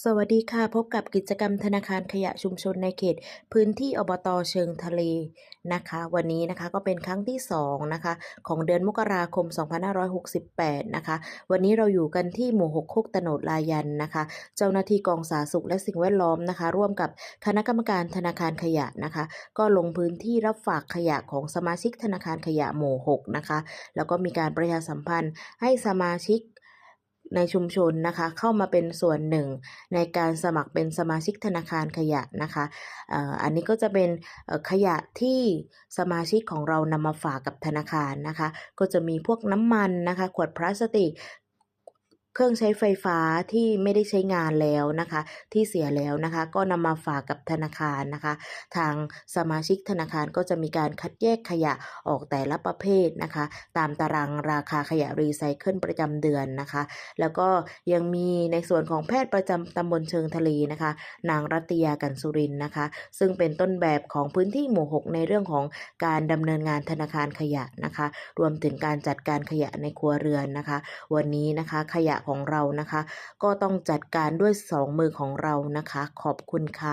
สวัสดีค่ะ พบกับกิจกรรมธนาคารขยะชุมชนในเขต พื้นที่อบตเชิงทะเลนะคะ วันนี้นะคะก็เป็นครั้งที่2นะคะของเดือนมกราคม 2568 นะคะ วันนี้เราอยู่กันที่หมู่ 6 โคกตโนดลายันนะคะ เจ้าหน้าที่กองสาธารณสุขและสิ่งแวดล้อมนะคะ ร่วมกับคณะกรรมการธนาคารขยะนะคะ ก็ลงพื้นที่รับฝากขยะของสมาชิกธนาคารขยะหมู่ 6 นะคะ แล้วก็มีการประชาสัมพันธ์ให้สมาชิก ในชุมชนนะคะ เข้ามาเป็นส่วนหนึ่ง ในการสมัครเป็นสมาชิกธนาคารขยะนะคะอันนี้ก็จะเป็นขยะที่สมาชิกของเรานำมาฝากกับธนาคารนะคะ ก็จะมีพวกน้ำมันนะคะ ขวดพลาสติก เครื่องใช้ไฟฟ้าที่ไม่ได้ใช้งานแล้วนะคะ ที่เสียแล้วนะคะ ก็นำมาฝากกับธนาคารนะคะ ทางสมาชิกธนาคารก็จะมีการคัดแยกขยะออกแต่ละประเภทนะคะ ตามตารางราคาขยะรีไซเคิลประจำเดือนนะคะ แล้วก็ยังมีในส่วนของแพทย์ประจำตำบลเชิงทะเลนะคะ นางรัตยากันสุรินนะคะ ซึ่งเป็นต้นแบบของพื้นที่หมู่ 6 ในเรื่องของการดำเนินงานธนาคารขยะนะคะ รวมถึงการจัดการขยะในครัวเรือนนะคะ วันนี้นะคะขยะของเรานะคะ ก็ต้องจัดการด้วยสองมือของเรานะคะ ขอบคุณค่ะ